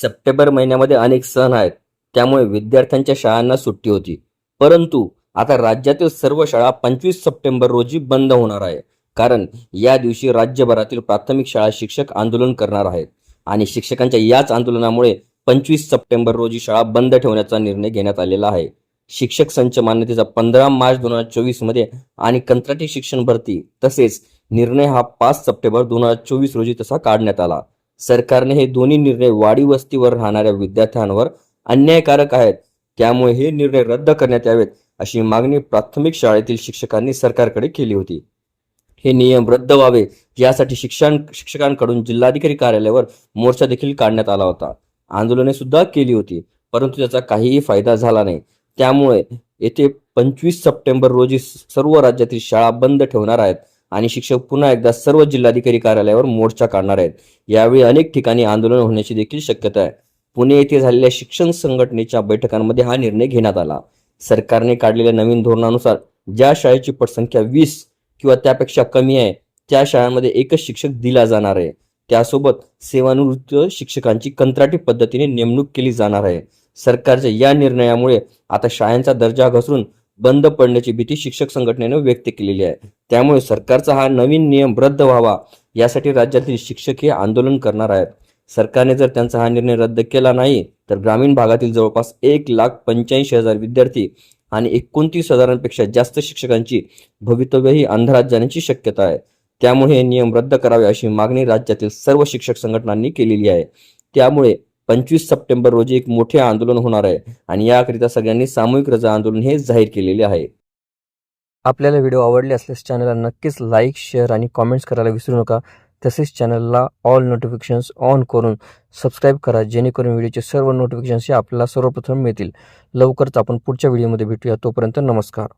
September महिन्यामध्ये अनेक सण आहेत. त्यामुळे विद्यार्थ्यांच्या शाळांना सुट्टी होती. परंतु आता राज्यातील सर्व शाळा पंचवीस सप्टेंबर रोजी बंद होणार आहे. कारण या दिवशी राज्यभरातील प्राथमिक शाळा शिक्षक आंदोलन करणार आहेत. आणि शिक्षकांच्या याच आंदोलनामुळे पंचवीस सप्टेंबर रोजी शाळा बंद ठेवण्याचा निर्णय घेण्यात आलेला आहे. शिक्षक संच मान्यतेचा पंधरा मार्च दोन हजार चोवीसमध्ये आणि कंत्राटी शिक्षण भरती तसेच निर्णय हा पाच सप्टेंबर दोन हजार चोवीस रोजी तसा काढण्यात आला. सरकारने हे दोन्ही निर्णय वाडी वस्तीवर राहणाऱ्या विद्यार्थ्यांवर अन्यायकारक आहेत. त्यामुळे हे निर्णय रद्द करण्यात यावेत अशी मागणी प्राथमिक शाळेतील शिक्षकांनी सरकारकडे केली होती. हे नियम रद्द व्हावे यासाठी शिक्षण शिक्षकांकडून जिल्हाधिकारी कार्यालयावर मोर्चा देखील काढण्यात आला होता. आंदोलने सुद्धा केली होती परंतु त्याचा काहीही फायदा झाला नाही. त्यामुळे येथे पंचवीस सप्टेंबर रोजी सर्व राज्यातील शाळा बंद ठेवणार आहेत. आणि शिक्षक पुन्हा एकदा सर्व जिल्हाधिकारी कार्यालयावर मोर्चा काढणार आहेत. यावेळी अनेक ठिकाणी आंदोलन होण्याची देखील शक्यता आहे. पुणे येथे झालेल्या शिक्षण संघटनेच्या बैठकांमध्ये हा निर्णय घेण्यात आला. सरकारने काढलेल्या नवीन धोरणानुसार ज्या शाळेची पटसंख्या वीस किंवा त्यापेक्षा कमी आहे त्या शाळांमध्ये एकच शिक्षक दिला जाणार आहे. त्यासोबत सेवानिवृत्त शिक्षकांची कंत्राटी पद्धतीने नेमणूक केली जाणार आहे. सरकारच्या या निर्णयामुळे आता शाळांचा दर्जा घसरून बंद पडण्याची भीती शिक्षक संघटनेनं व्यक्त केलेली आहे. त्यामुळे सरकारचा हा नवीन नियम रद्द व्हावा यासाठी राज्यातील शिक्षक हे आंदोलन करणार आहेत. सरकारने जर त्यांचा हा निर्णय रद्द केला नाही तर ग्रामीण भागातील जवळपास एक लाख पंच्याऐंशी हजार विद्यार्थी आणि एकोणतीस हजारांपेक्षा जास्त शिक्षकांची भवितव्यही अंधारात जाण्याची शक्यता आहे. त्यामुळे हे नियम रद्द करावे अशी मागणी राज्यातील सर्व शिक्षक संघटनांनी केलेली आहे. त्यामुळे पंचवीस सप्टेंबर रोजी एक मोठे आंदोलन होणार आहे आणि याकरिता सगळ्यांनी सामूहिक रजा आंदोलन हे जाहीर केलेले आहे. आपल्याला व्हिडिओ आवडले असल्यास चॅनलला नक्कीच लाईक शेअर आणि कॉमेंट्स करायला विसरू नका. तसेच चॅनलला ऑल नोटिफिकेशन्स ऑन करून सबस्क्राईब करा जेणेकरून व्हिडिओचे सर्व नोटिफिकेशन्स हे आपल्याला सर्वप्रथम मिळतील. लवकरच आपण पुढच्या व्हिडिओमध्ये भेटूया. तोपर्यंत नमस्कार.